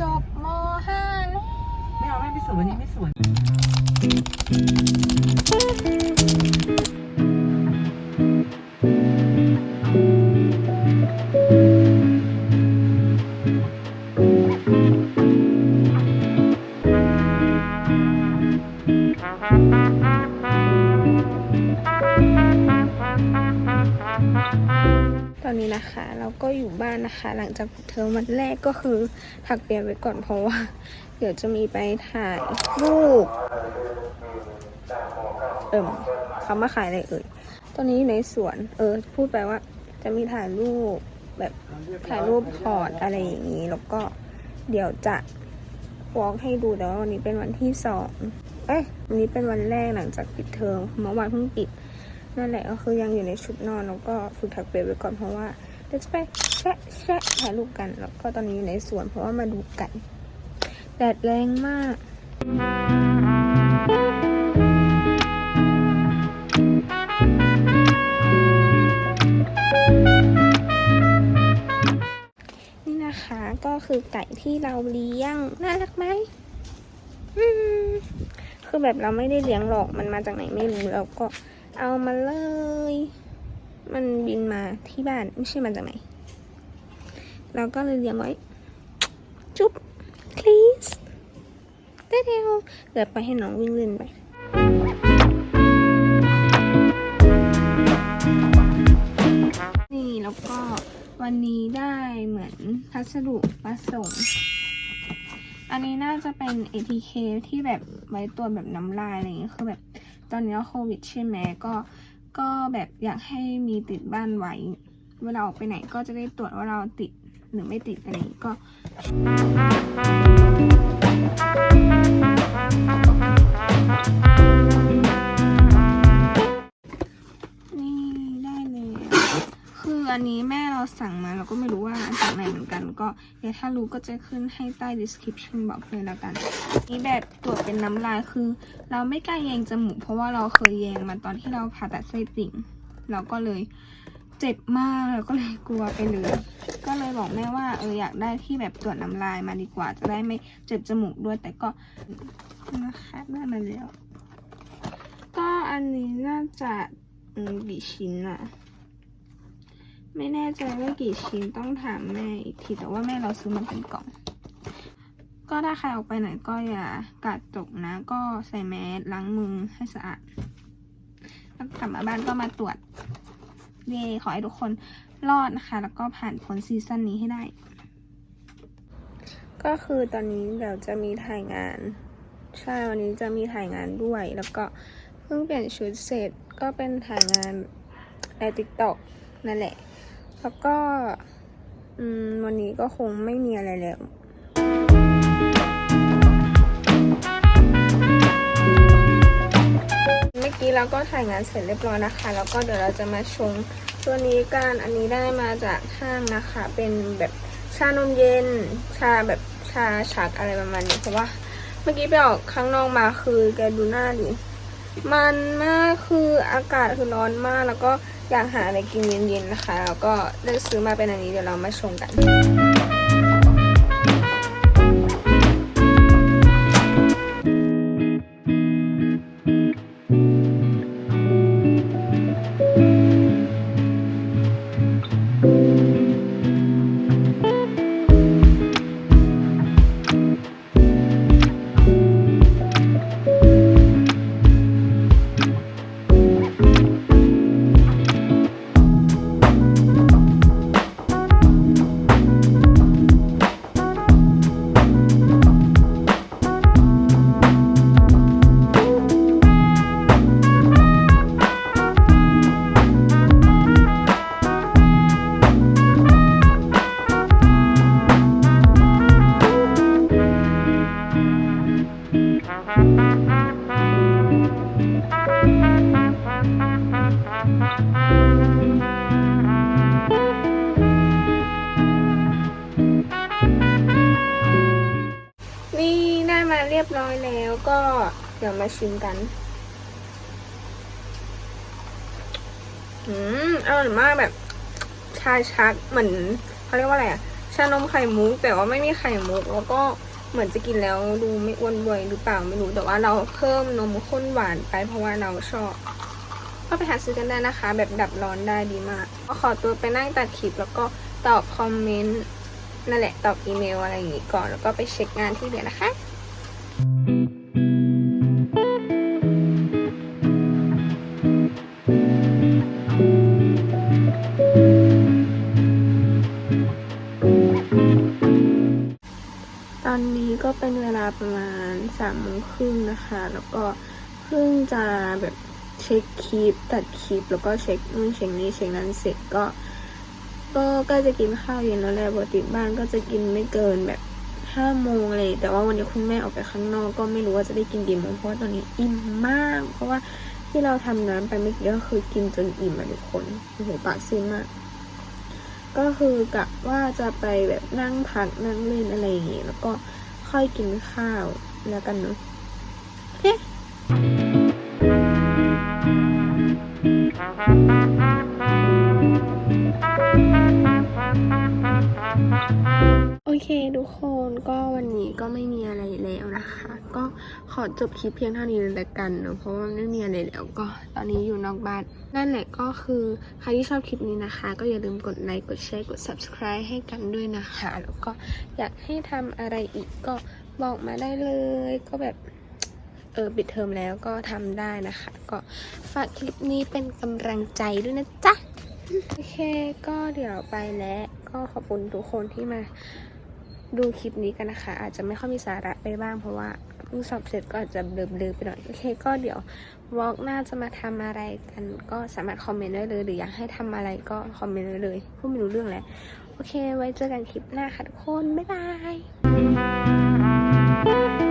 จบม .5 แล้ว ไม่เอาไม่ไม่สวยวันนี้ไม่สวย ก็อยู่บ้านนะคะ หลังจากปิดเทอมวันแรกก็คือถักเปียไว้ก่อนเพราะว่า เดี๋ยวจะมีไปถ่ายรูปเอิ่มเขามาขายอะไรเอ่ยตอนนี้อยู่ในสวน เออ พูดไปว่า จะมีถ่ายรูปแบบถ่ายรูปพอร์ตอะไรอย่างนี้ แล้วก็เดี๋ยวจะวอล์กให้ดูแต่ว่าวันนี้เป็นวันที่สองเอ้ยวันนี้เป็นวันแรกหลังจากปิดเทอมเมื่อวานเพิ่งปิดนั่นแหละก็คือยังอยู่ในชุดนอนแล้วก็ฝึกถักเปียไว้ก่อนเพราะว่า เดี๋ยวจะไปแชะแชะถ่ายรูปกันแล้วก็ตอนนี้อยู่ในสวนเพราะว่ามาดูไก่แดดแรงมากนี่นะคะก็คือไก่ที่เราเลี้ยงน่ารักไหมอืมคือแบบเราไม่ได้เลี้ยงหรอกมันมาจากไหนไม่รู้แล้วก็เอามาเลย มันบินมาที่บ้านไม่ใช่มาจากไหน เราก็เลยเลี้ยงไว้ จุ๊บ please ได้เดียวเดี๋ยวไปให้น้องวิ่งเล่นไปนี่แล้วก็วันนี้ได้เหมือนพัสดุมาส่ง อันนี้น่าจะเป็น ATK ที่แบบไว้ตัวแบบน้ำลายอะไรอย่างเงี้ยคือแบบตอนนี้โควิดใช่ไหมก็ ก็แบบอยากให้มีติดบ้านไว้ เวลาออกไปไหนก็จะได้ตรวจว่าเราติดหรือไม่ติดอะไรอย่างงี้ก็ เดี๋ยวถ้ารู้ก็จะขึ้นให้ใต้ description บอกเลยแล้วกัน นี่แบบตรวจเป็นน้ำลายคือ เราไม่กล้าแยงจมูกเพราะว่าเราเคยแยงมาตอนที่เราผ่าตัดไส้ติ่ง เราก็เลยเจ็บมากเราก็เลยกลัวไปเลย ก็เลยบอกแม่ว่าเอออยากได้ที่แบบตรวจน้ำลายมาดีกว่า จะได้ไม่เจ็บจมูกด้วยแต่ก็นะคะได้มาแล้ว ก็อันนี้น่าจะกี่ชิ้นอะ ไม่แน่ใจว่ากี่ชิ้นต้องถามแม่อีกที แต่ว่าแม่เราซื้อมาเป็นกล่อง ก็ถ้าใครออกไปไหนก็อย่ากาดตกนะ ก็ใส่แมสล้างมือให้สะอาดแล้วกลับมาบ้านก็มาตรวจ เย่ขอให้ทุกคนรอดนะคะ แล้วก็ผ่านพ้นซีซั่นนี้ให้ได้ ก็คือตอนนี้เดี๋ยวจะมีถ่ายงาน ใช่วันนี้จะมีถ่ายงานด้วย แล้วก็เพิ่งเปลี่ยนชุดเสร็จก็เป็นถ่ายงานในติ๊กต็อกนั่นแหละ แล้วก็วันนี้ก็คงไม่มีอะไรแล้วเมื่อกี้เราก็ถ่ายงานเสร็จเรียบร้อยนะคะ แล้วก็เดี๋ยวเราจะมาชงตัวนี้กันอันนี้ได้มาจากห้างนะคะ เป็นแบบชานมเย็น ชาแบบชาชักอะไรประมาณนี้เพราะว่าเมื่อกี้ไปออกข้างนอกมาคือแกดูหน้าดิมันมากคืออากาศคือร้อนมากแล้วก็ อยากหาอะไรกินเย็นๆนะคะ แล้วก็เลือกซื้อมาเป็นอันนี้เดี๋ยวเรามาชมกัน แล้วก็เดี๋ยวมาชิมกัน อืมอร่อยมากแบบ ชาชักเหมือนเขาเรียกว่าอะไรอะชชานมไข่มุก แต่ว่าไม่มีไข่มุก แล้วก็เหมือนจะกินแล้วดูไม่อ้วนบวยหรือเปล่าไม่รู้ แต่ว่าเราเพิ่มนมข้นหวานไปเพราะว่าเราชอบก็ไปหาซื้อกันได้นะคะ แบบดับร้อนได้ดีมากก็ขอตัวไปนั่งตัดคลิปแล้วก็ตอบคอมเมนต์นั่นแหละตอบอีเมลอะไรอย่างงี้ก่อน แล้วก็ไปเช็คงานที่เหลือนะคะ ประมาณสามโมงครึ่งนะคะ แล้วก็เพิ่งจะแบบเช็คคลิปตัดคลิป แล้วก็เช็คนู่นเช็คนี่เช็คนั้นเสร็จก็ ก็ใก็จะกินข้าวเย็นแล้วแหละปกติบ้านก็จะกินไม่เกินแบบห้าโมงเลย แต่ว่าวันนี้คุณแม่ออกไปข้างนอกก็ไม่รู้ว่าจะได้กินกี่โมงเพราะว่าตอนนี้อิ่มมาก เพราะว่าที่เราทำน้ำไปเมื่อกี้ก็คือกินจนอิ่มอะทุกคนโอ้โหปากซีมาก ก็คือกะว่าจะไปแบบนั่งพักนั่งเล่นอะไรอย่างงี้แล้วก็ ค่อยกินข้าวแล้วกันเนาะโอเคโอ เคทุกคนก็วันนี้ก็ไม่มีอะไรแล้วนะคะ ก็ขอจบคลิปเพียงเท่านี้เลยละกันเนาะเพราะว่าไม่มีอะไรแล้วก็ตอนนี้อยู่นอกบ้านนั่นแหละก็คือใครที่ชอบคลิปนี้นะคะ ก็อย่าลืมกดไลค์กดแชร์กด subscribe ให้กันด้วยนะคะ แล้วก็อยากให้ทำอะไรอีกก็บอกมาได้เลย ก็แบบเออปิดเทอมแล้วก็ทำได้นะคะ ก็ฝากคลิปนี้เป็นกำลังใจด้วยนะจ๊ะโอเค ก็เดี๋ยวไปแล้ว ก็ขอบคุณทุกคนที่มา ดูคลิปนี้กันนะคะ อาจจะไม่ค่อยมีสาระไปบ้างเพราะว่าเพิ่งสอบเสร็จก็อาจจะเบลอๆไปหน่อยโอเค ก็เดี๋ยววอล์กหน้าจะมาทำอะไรกัน ก็สามารถคอมเมนต์ได้เลย หรืออยากให้ทำอะไรก็คอมเมนต์ได้เลยพูดไม่รู้เรื่องแล้วโอเค ไว้เจอกันคลิปหน้าค่ะทุกคน บ๊ายบาย